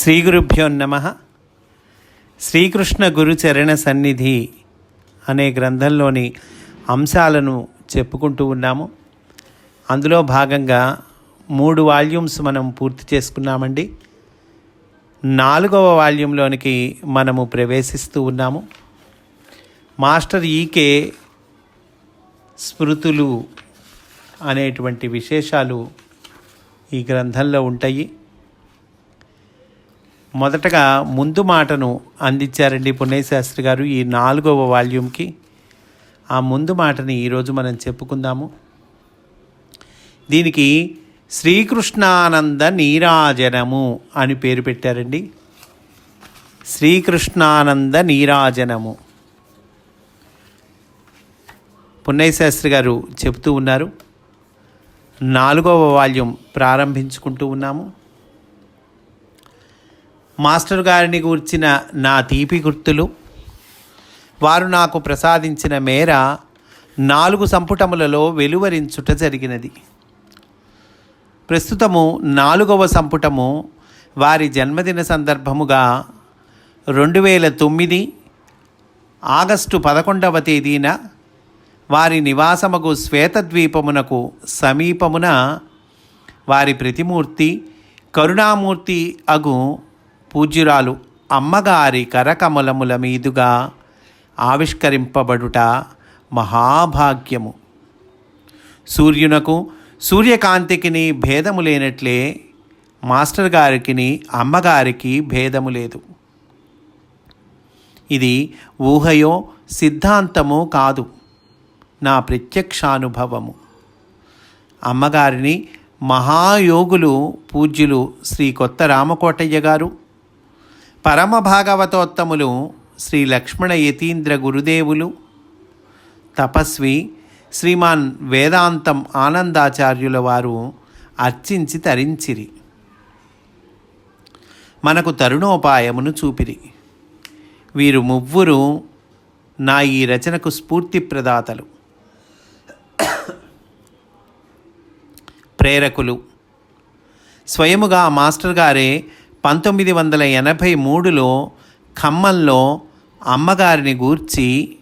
శ్రీ గురుభ్యో నమ. శ్రీకృష్ణ గురుచరణ సన్నిధి అనే గ్రంథంలోని అంశాలను చెప్పుకుంటూ ఉన్నాము. అందులో భాగంగా మూడు వాల్యూమ్స్ మనం పూర్తి చేసుకున్నామండి. నాలుగవ వాల్యూంలోనికి మనము ప్రవేశిస్తూ ఉన్నాము. మాస్టర్ ఈకే స్మృతులు అనేటువంటి విశేషాలు ఈ గ్రంథంలో ఉంటాయి. మొదటగా ముందు మాటను అందించారండి పుణ్యశాస్త్రి గారు ఈ నాలుగవ వాల్యూమ్కి. ఆ ముందు మాటని ఈరోజు మనం చెప్పుకుందాము. దీనికి శ్రీకృష్ణానంద నీరాజనము అని పేరు పెట్టారండి. శ్రీకృష్ణానంద నీరాజనము. పున్నయ్యశాస్త్రి గారు చెబుతూ ఉన్నారు. నాలుగవ వాల్యూమ్ ప్రారంభించుకుంటూ ఉన్నాము. మాస్టర్ గారిని గూర్చిన నా తీపి గుర్తులు వారు నాకు ప్రసాదించిన మేర నాలుగు సంపుటములలో వెలువరించుట జరిగినది. ప్రస్తుతము నాలుగవ సంపుటము వారి జన్మదిన సందర్భముగా రెండు వేల తొమ్మిది ఆగస్టు పదకొండవ తేదీన వారి నివాసముకు శ్వేతద్వీపమునకు సమీపమున వారి ప్రతిమూర్తి కరుణామూర్తి అగు పూజ్యురాలు అమ్మగారి కరకమలముల మీదుగా ఆవిష్కరింపబడుట మహాభాగ్యము. సూర్యునకు సూర్యకాంతికిని భేదము లేనట్లే మాస్టర్ గారికిని అమ్మగారికి భేదము లేదు. ఇది ఊహయో సిద్ధాంతమో కాదు నా ప్రత్యక్షానుభవము. అమ్మగారిని మహాయోగులు పూజ్యులు శ్రీ కొత్త రామకోటయ్య గారు పరమ భాగవతోత్తములు శ్రీ లక్ష్మణ యతీంద్ర గురుదేవులు తపస్వి శ్రీమాన్ వేదాంతం ఆనందాచార్యుల వారు అర్చించి తరించిరి. మనకు తరుణోపాయమును చూపిరి. వీరు మువ్వురు నా ఈ రచనకు స్ఫూర్తి ప్రదాతలు. ప్రేరకులు. స్వయముగా మాస్టర్ గారే పంతొమ్మిది వందల ఎనభై మూడులో ఖమ్మంలో అమ్మగారిని గూర్చి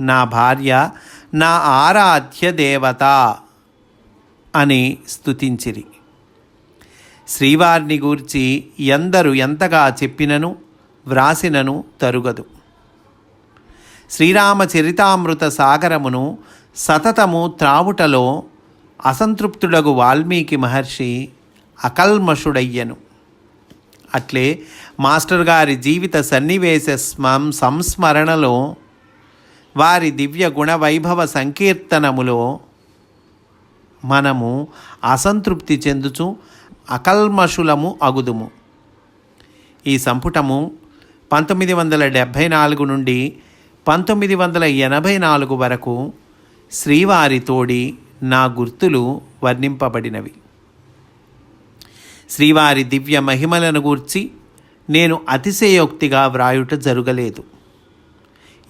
నా భార్య నా ఆరాధ్య దేవత అని స్తుతించిరి. శ్రీవారిని గూర్చి ఎందరు ఎంతగా చెప్పినను వ్రాసినను తరుగదు. శ్రీరామచరితామృత సాగరమును సతతము త్రావుటలో అసంతృప్తుడగు వాల్మీకి మహర్షి అకల్మషుడయ్యను. అట్లే మాస్టర్ గారి జీవిత సన్నివేశ సంస్మరణలో వారి దివ్య గుణ వైభవ సంకీర్తనములో మనము అసంతృప్తి చెందుచు అకల్మషులము అగుదుము. ఈ సంపుటము పంతొమ్మిది వందల డెబ్భై నాలుగు నుండి పంతొమ్మిది వందల ఎనభై నాలుగు వరకు శ్రీవారి తోడి నా గుర్తులు వర్ణింపబడినవి. శ్రీవారి దివ్య మహిమలను గూర్చి నేను అతిశయోక్తిగా వ్రాయుట జరగలేదు.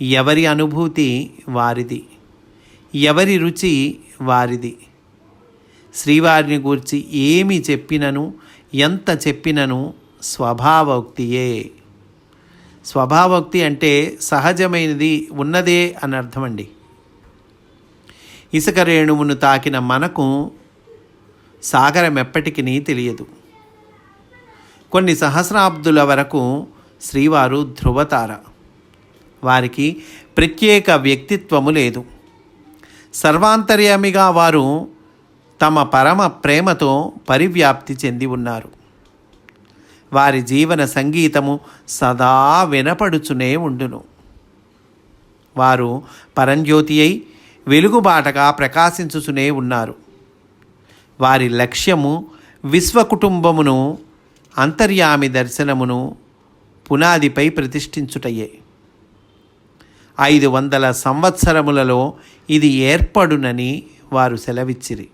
ఎవరి అనుభూతి వారిది? ఎవరి రుచి వారిది? శ్రీవారిని గూర్చి ఏమి చెప్పినను ఎంత చెప్పినను స్వభావోక్తియే. స్వభావోక్తి అంటే సహజమైనది ఉన్నదే అని అర్థమండి. ఇసుక రేణువును తాకిన మనకు సాగరం ఎప్పటికీ తెలియదు కొన్ని సహస్రాబ్దుల వరకు శ్రీవారు ధ్రువతార. వారికి ప్రత్యేక వ్యక్తిత్వము లేదు. సర్వాంతర్యామిగా వారు తమ పరమ ప్రేమతో పరివ్యాప్తి చెంది ఉన్నారు. వారి జీవన సంగీతము సదా వినపడుచునే ఉండును. వారు పరంజ్యోతి అయి వెలుగుబాటగా ప్రకాశించుచునే ఉన్నారు. వారి లక్ష్యము విశ్వకుటుంబమును అంతర్యామి దర్శనమును పునాదిపై ప్రతిష్ఠించుటయే. ఐదు వందల సంవత్సరములలో ఇది ఏర్పడునని వారు సెలవిచ్చిరి.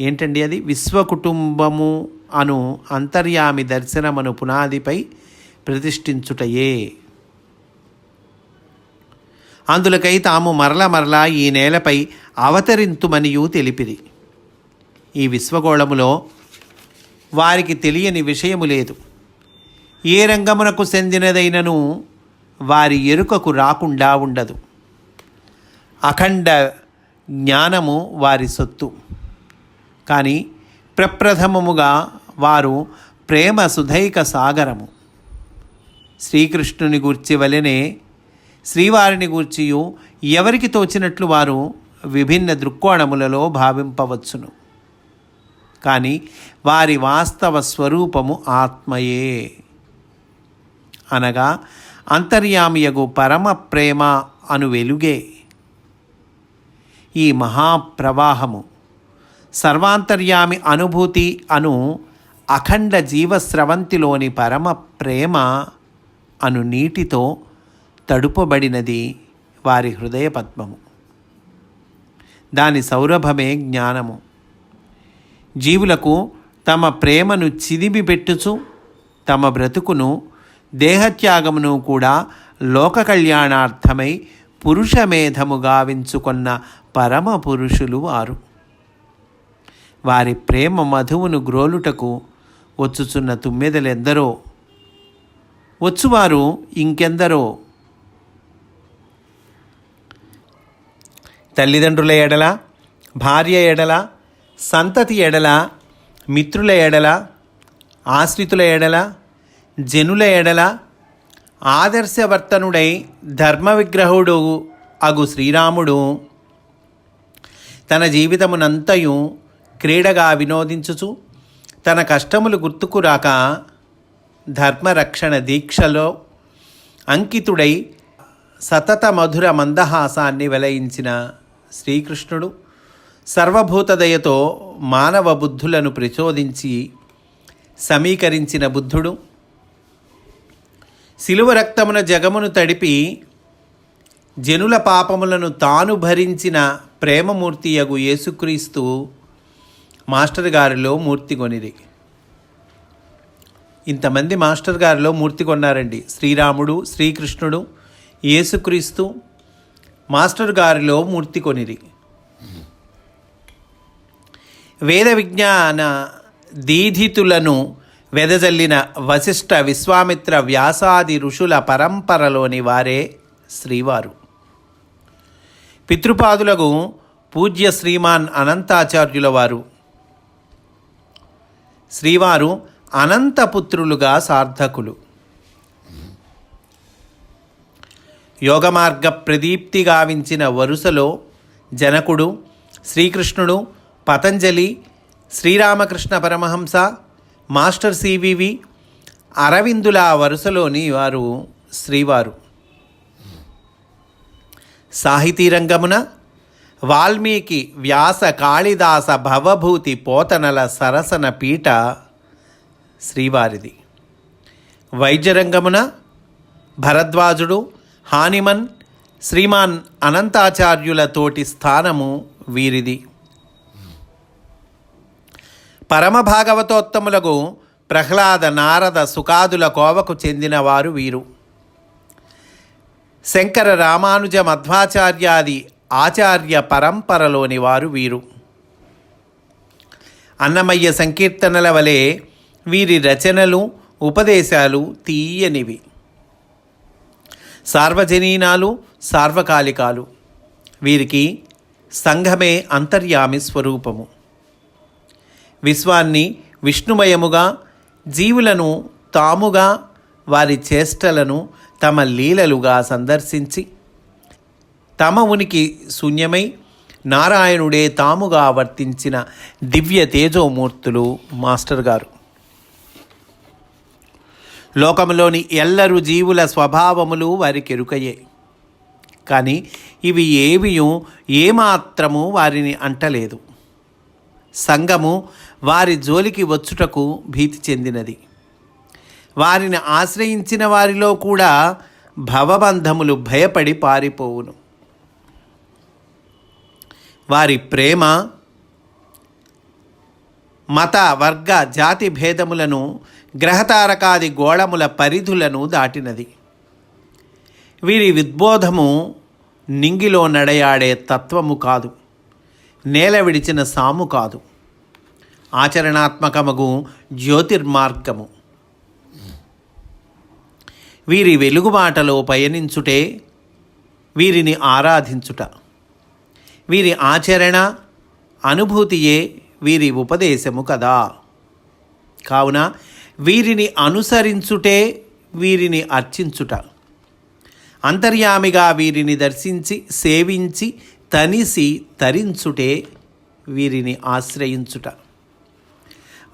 ఏంటండి అది? విశ్వకుటుంబము అను అంతర్యామి దర్శనమును పునాదిపై ప్రతిష్ఠించుటయే. అందులకై తాము మరల మరలా ఈ నేలపై అవతరింతుమనియూ తెలిపిరి. ఈ విశ్వగోళములో వారికి తెలియని విషయము లేదు. ఏ రంగమునకు చెందినదైనను వారి ఎరుకకు రాకుండా ఉండదు. అఖండ జ్ఞానము వారి సొత్తు. కానీ ప్రప్రథమముగా వారు ప్రేమ సుధైక సాగరము. శ్రీకృష్ణుని గూర్చి వలెనే శ్రీవారిని గూర్చియు ఎవరికి తోచినట్లు వారు విభిన్న దృక్కోణములలో భావింపవచ్చును. కానీ వారి వాస్తవ స్వరూపము ఆత్మయే. అనగా అంతర్యామియగు పరమ ప్రేమ అను వెలుగే. ఈ మహాప్రవాహము సర్వాంతర్యామి అనుభూతి అను అఖండ జీవస్రవంతిలోని పరమ ప్రేమ అను నీటితో తడుపబడినది వారి హృదయ పద్మము దాని సౌరభమే జ్ఞానము. జీవులకు తమ ప్రేమను చిదిమి పెట్టుచు తమ బ్రతుకును దేహత్యాగమును కూడా లోక కళ్యాణార్థమై పురుషమేధము గావించుకున్న పరమ పురుషులు వారు. వారి ప్రేమ మధువును గ్రోలుటకు వచ్చుచున్న తుమ్మెదలెందరో? వచ్చువారు ఇంకెందరో? తల్లిదండ్రుల ఎడల భార్య ఎడల సంతతి ఎడల మిత్రుల ఎడల ఆశ్రితుల ఎడల జనుల ఎడల ఆదర్శవర్తనుడై ధర్మ విగ్రహుడు అగు శ్రీరాముడు. తన జీవితమునంతయు క్రీడగా వినోదించుచు తన కష్టములు గుర్తుకు రాక ధర్మరక్షణ దీక్షలో అంకితుడై సతత మధుర మందహాసాన్ని వెలయించిన శ్రీకృష్ణుడు. సర్వభూతదయతో మానవ బుద్ధులను ప్రచోదించి సమీకరించిన బుద్ధుడు. శిలువ రక్తమున జగమును తడిపి జనుల పాపములను తాను భరించిన ప్రేమమూర్తి యగు యేసుక్రీస్తు మాస్టర్ గారిలో మూర్తి కొనిరి. ఇంతమంది మాస్టర్ గారిలో మూర్తి కొన్నారండి. శ్రీరాముడు శ్రీకృష్ణుడు యేసుక్రీస్తు మాస్టర్ గారిలో మూర్తి కొనిరి. వేద విజ్ఞాన దీధితులను వెదజల్లిన వశిష్ఠ విశ్వామిత్ర వ్యాసాది ఋషుల పరంపరలోని వారే శ్రీవారు. పితృపాదులకు పూజ్య శ్రీమాన్ అనంతాచార్యుల వారు. శ్రీవారు అనంతపుత్రులుగా సార్థకులు. యోగమార్గ ప్రదీప్తి గావించిన వరుసలో జనకుడు శ్రీకృష్ణుడు పతంజలి శ్రీరామకృష్ణ పరమహంస మాస్టర్ సివివి అరవిందుల వరుసలోని వారు శ్రీవారు. సాహితీ రంగమున వాల్మీకి వ్యాస కాళిదాస భవభూతి పోతనల సరసన పీట శ్రీవారిది. వైద్యరంగమున భరద్వాజుడు హానిమన్ శ్రీమాన్ అనంతాచార్యుల తోటి స్థానము వీరిది. పరమ భాగవతోత్తములకు ప్రహ్లాద నారద సుకాదుల కోవకు చెందినవారు వీరు. శంకర రామానుజ మధ్వాచార్యాది ఆచార్య పరంపరలోని వారు వీరు. అన్నమయ్య సంకీర్తనల వలె వీరి రచనలు ఉపదేశాలు తీయనివి. సార్వజనీనాలు సార్వకాలికాలు. వీరికి సంఘమే అంతర్యామి స్వరూపము. విశ్వాన్ని విష్ణుమయముగా జీవులను తాముగా వారి చేష్టలను తమ లీలలుగా సందర్శించి తమ ఉనికి శూన్యమై నారాయణుడే తాముగా వర్తించిన దివ్య తేజోమూర్తులు మాస్టర్ గారు. లోకంలోని ఎల్లరు జీవుల స్వభావములు వారికి ఎరుకయ్యే కానీ ఇవి ఏవియూ ఏమాత్రము వారిని అంటలేదు. సంఘము వారి జోలికి వచ్చుటకు భీతి చెందినది. వారిని ఆశ్రయించిన వారిలో కూడా భవబంధములు భయపడి పారిపోవును. వారి ప్రేమ మత వర్గ జాతి భేదములను గ్రహతారకాది గోళముల పరిధులను దాటినది. వీరి విద్బోధము నింగిలో నడయాడే తత్వము కాదు. నేల విడిచిన సాము కాదు. ఆచరణాత్మకమగు జ్యోతిర్మార్గము. వీరి వెలుగుబాటలో పయనించుటే వీరిని ఆరాధించుట. వీరి ఆచరణ అనుభూతియే వీరి ఉపదేశము కదా. కావున వీరిని అనుసరించుటే వీరిని అర్చించుట. అంతర్యామిగా వీరిని దర్శించి సేవించి తనిసి తరించుటే వీరిని ఆశ్రయించుట.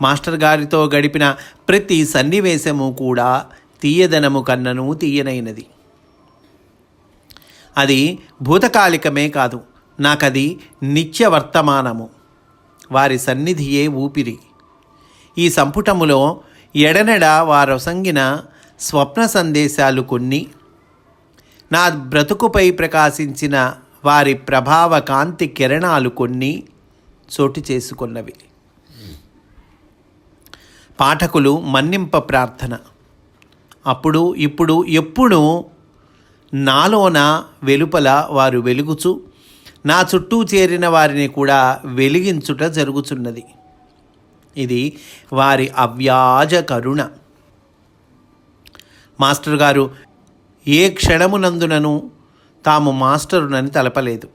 మాస్టర్ గారితో గడిపిన ప్రతి సన్నివేశము కూడా తీయదనము కన్నను తీయనైనది. అది భూతకాలికమే కాదు నాకది నిత్య వర్తమానము. వారి సన్నిధియే ఊపిరి. ఈ సంపుటములో ఎడనెడ వారొసంగిన స్వప్న సందేశాలు కొన్ని నా బ్రతుకుపై ప్రకాశించిన వారి ప్రభావ కాంతి కిరణాలు కొన్ని చోటు చేసుకున్నవి. పాఠకులు మన్నింప ప్రార్థన. అప్పుడు ఇప్పుడు ఎప్పుడు నాలోన వెలుపల వారు వెలుగుచు నా చుట్టూ చేరిన వారిని కూడా వెలిగించుట జరుగుచున్నది. ఇది వారి అవ్యాజ కరుణ. మాస్టర్ గారు ఏ క్షణమునందునను తాము మాస్టరునని తలపలేదు.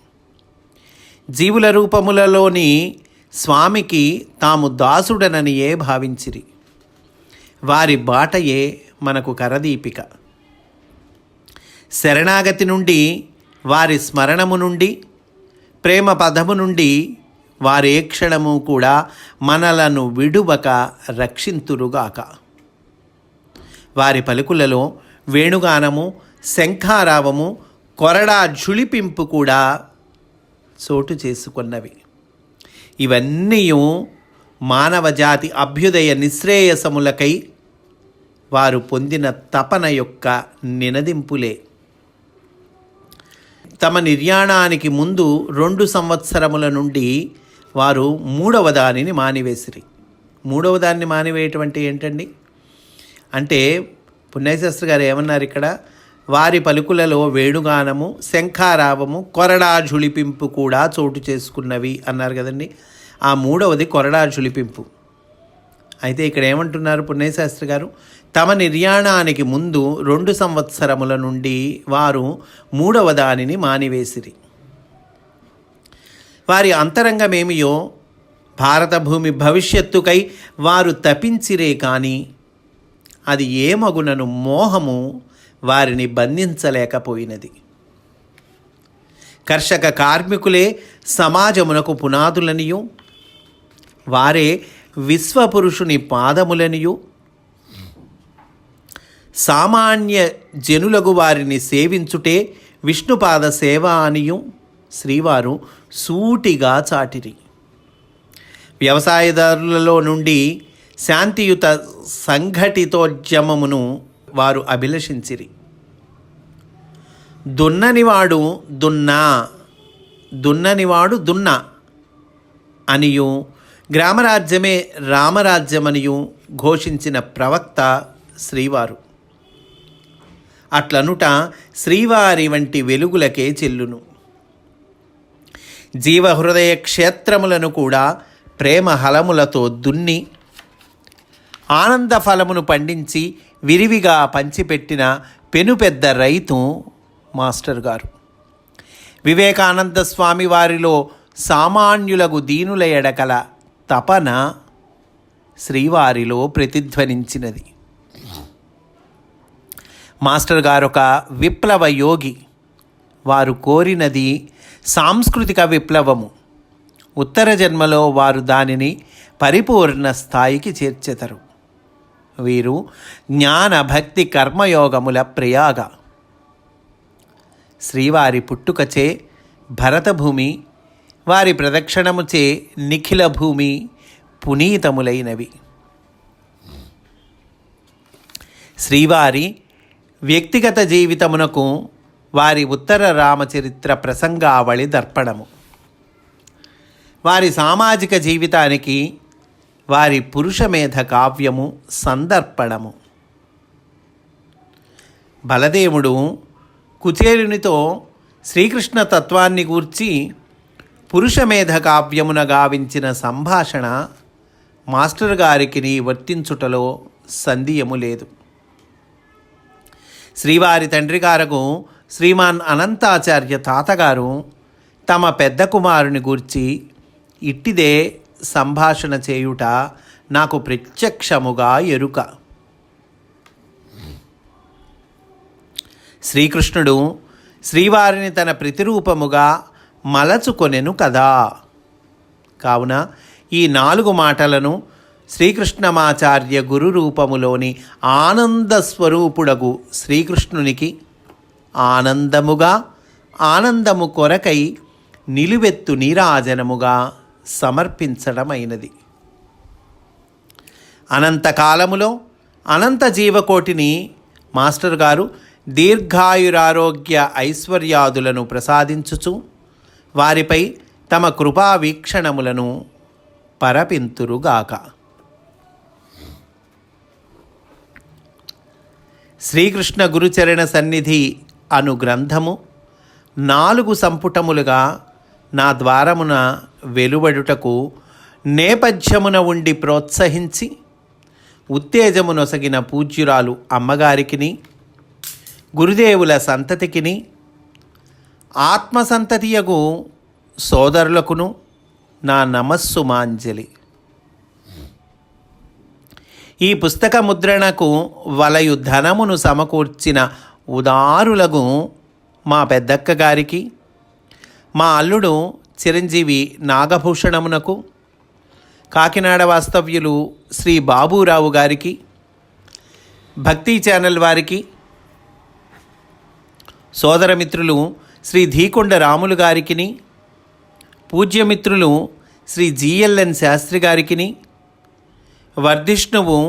జీవుల రూపములలోని స్వామికి తాము దాసుడననియే భావించిరి. వారి బాటయే మనకు కరదీపిక. శరణాగతి నుండి వారి స్మరణము నుండి ప్రేమ పదము నుండి వారే క్షణము కూడా మనలను విడువక రక్షింతురుగాక. వారి పలుకులలో వేణుగానము శంఖారావము కొరడా ఝుళిపింపు కూడా చోటు చేసుకున్నవి. ఇవన్నీ మానవజాతి అభ్యుదయ నిశ్రేయసములకై వారు పొందిన తపన యొక్క నినదింపులే. తమ నిర్యాణానికి ముందు రెండు సంవత్సరముల నుండి వారు మూడవ దానిని మానివేసిరి. మూడవ దాన్ని మానివేయటం అంటే ఏంటండి? అంటే పుణ్యశాస్త్రి గారు ఏమన్నారు ఇక్కడ? వారి పలుకులలో వేణుగానము శంఖారావము కొరడా ఝుళిపింపు కూడా చోటు చేసుకున్నవి అన్నారు కదండి. ఆ మూడవది కొరడా జుళిపింపు అయితే ఇక్కడ ఏమంటున్నారు పుణ్యశాస్త్రి గారు? తమ నిర్యాణానికి ముందు రెండు సంవత్సరముల నుండి వారు మూడవ దానిని మానివేసిరి. వారి అంతరంగమేమియో? భారత భూమి భవిష్యత్తుకై వారు తపించిరే కానీ అది ఏమగునను మోహము వారిని బంధించలేకపోయినది. కర్షక కార్మికులే సమాజమునకు పునాదులనియు వారే విశ్వపురుషుని పాదములనియు. సామాన్య జనులకు వారిని సేవించుటే విష్ణుపాద సేవ అనియు. శ్రీవారు సూటిగా చాటిరి. వ్యవసాయదారులలో నుండి శాంతియుత సంఘటితోద్యమమును వారు అభిలషించిరి. దున్ననివాడు దున్నా దున్ననివాడు దున్నా అనియు గ్రామరాజ్యమే రామరాజ్యమనియు ఘోషించిన ప్రవక్త శ్రీవారు. అట్లనుట శ్రీవారి వంటి వెలుగులకే చెల్లును. జీవహృదయ క్షేత్రములను కూడా ప్రేమ హలములతో దున్ని ఆనంద ఫలమును పండించి విరివిగా పంచిపెట్టిన పెనుపెద్ద రైతు మాస్టర్ గారు. వివేకానంద స్వామి వారిలో సామాన్యులకు దీనుల ఎడకల తపన శ్రీవారిలో ప్రతిధ్వనించినది. మాస్టర్ గారు ఒక విప్లవ యోగి. వారు కోరినది సాంస్కృతిక విప్లవము. ఉత్తర జన్మలో వారు దానిని పరిపూర్ణ స్థాయికి చేర్చెదరు. వీరు జ్ఞాన భక్తి కర్మయోగముల ప్రయాగ. శ్రీవారి పుట్టుకచే భరతభూమి వారి ప్రదక్షిణముచే నిఖిల భూమి పునీతములైనవి. శ్రీవారి వ్యక్తిగత జీవితమునకు వారి ఉత్తర రామచరిత్ర ప్రసంగావళి దర్పణము. వారి సామాజిక జీవితానికి వారి పురుషమేధ కావ్యము సందర్పణము. బలదేవుడు కుచేరునితో శ్రీకృష్ణ తత్వాన్ని గూర్చి పురుషమేధ కావ్యమున గావించిన సంభాషణ మాస్టర్ గారికి వర్తించుటలో సందేయము లేదు. శ్రీవారి తండ్రి గారకు శ్రీమాన్ అనంతాచార్య తాతగారు తమ పెద్ద కుమారుని గూర్చి ఇట్టిదే సంభాషణ చేయుట నాకు ప్రత్యక్షముగా ఎరుక. శ్రీకృష్ణుడు శ్రీవారిని తన ప్రతిరూపముగా మలచుకొనెను కదా. కావున ఈ నాలుగు మాటలను శ్రీకృష్ణమాచార్య గురు రూపములోని ఆనంద స్వరూపుడగు శ్రీకృష్ణునికి ఆనందముగా ఆనందము కొరకై నిలువెత్తు నీరాజనముగా సమర్పించడమైనది. అనంతకాలములో అనంత జీవకోటిని మాస్టర్ గారు దీర్ఘాయురారోగ్య ఐశ్వర్యాదులను ప్రసాదించుచు వారిపై తమ కృపా వీక్షణములను పరపింతురుగాక. శ్రీకృష్ణ గురుచరణ సన్నిధి అను గ్రంథము నాలుగు సంపుటములుగా నా ద్వారమున వెలువడుటకు నేపథ్యమున ఉండి ప్రోత్సహించి ఉత్తేజమునొసగిన పూజ్యురాలు అమ్మగారికిని గురుదేవుల సంతతికిని ఆత్మసంతతియగు సోదరులకును నా నమస్సు మాంజలి ఈ పుస్తక ముద్రణకు వలయు ధనమును సమకూర్చిన ఉదారులకు మా పెద్దక్క గారికి మా అల్లుడు చిరంజీవి నాగభూషణమునకు కాకినాడ వాస్తవ్యులు శ్రీ బాబురావు గారికి భక్తి ఛానల్ వారికి సోదరమిత్రులు శ్రీ ధీకొండ రాములు గారికిని పూజ్యమిత్రులు శ్రీ జిఎల్ఎన్ శాస్త్రి గారికిని వర్ధిష్ణువు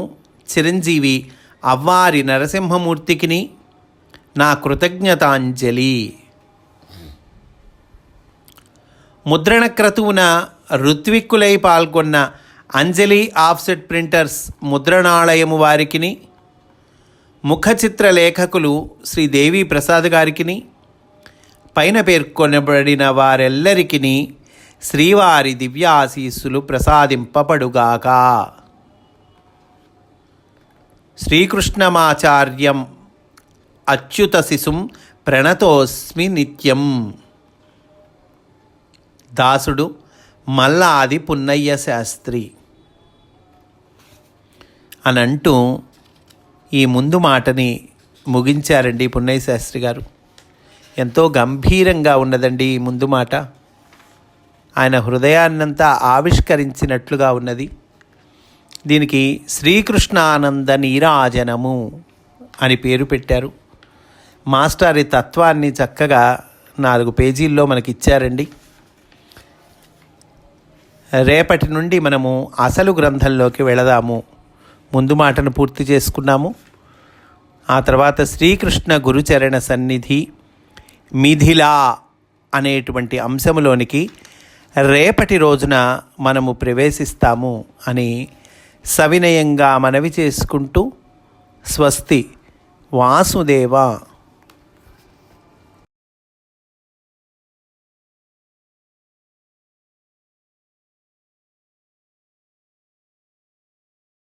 చిరంజీవి అవ్వారి నరసింహమూర్తికిని నా కృతజ్ఞతాంజలి. ముద్రణ క్రతువున ఋత్విక్కులై పాల్గొన్న అంజలి ఆఫ్సెట్ ప్రింటర్స్ ముద్రణాలయము వారికిని ముఖచిత్ర లేఖకులు శ్రీ దేవి ప్రసాద్ గారికిని పైన పేర్కొనబడిన వారెల్లరికిని శ్రీవారి దివ్యాశీస్సులు ప్రసాదింపబడుగాక. శ్రీకృష్ణమాచార్యం అచ్యుత శిశుం ప్రణతోస్మి నిత్యం. దాసుడు మల్లాది పున్నయ్య శాస్త్రి అని అంటూ ఈ ముందు మాటని ముగించారండి పున్నయ్య శాస్త్రి గారు. ఎంతో గంభీరంగా ఉన్నదండి ఈ ముందు మాట. ఆయన హృదయాన్నంతా ఆవిష్కరించినట్లుగా ఉన్నది. దీనికి శ్రీకృష్ణానంద నీరాజనము అని పేరు పెట్టారు. మాస్టర్ ఈ తత్వాన్ని చక్కగా నాలుగు పేజీల్లో మనకి ఇచ్చారండి రేపటి నుండి మనము అసలు గ్రంథంలోకి వెళదాము. ముందు మాటను పూర్తి చేసుకున్నాము. ఆ తర్వాత శ్రీకృష్ణ గురుచరణ సన్నిధి మిథిలా అనేటువంటి అంశములోనికి రేపటి రోజున మనము ప్రవేశిస్తాము అని సవినయంగా మనవి చేసుకుంటూ స్వస్తి వాసుదేవ.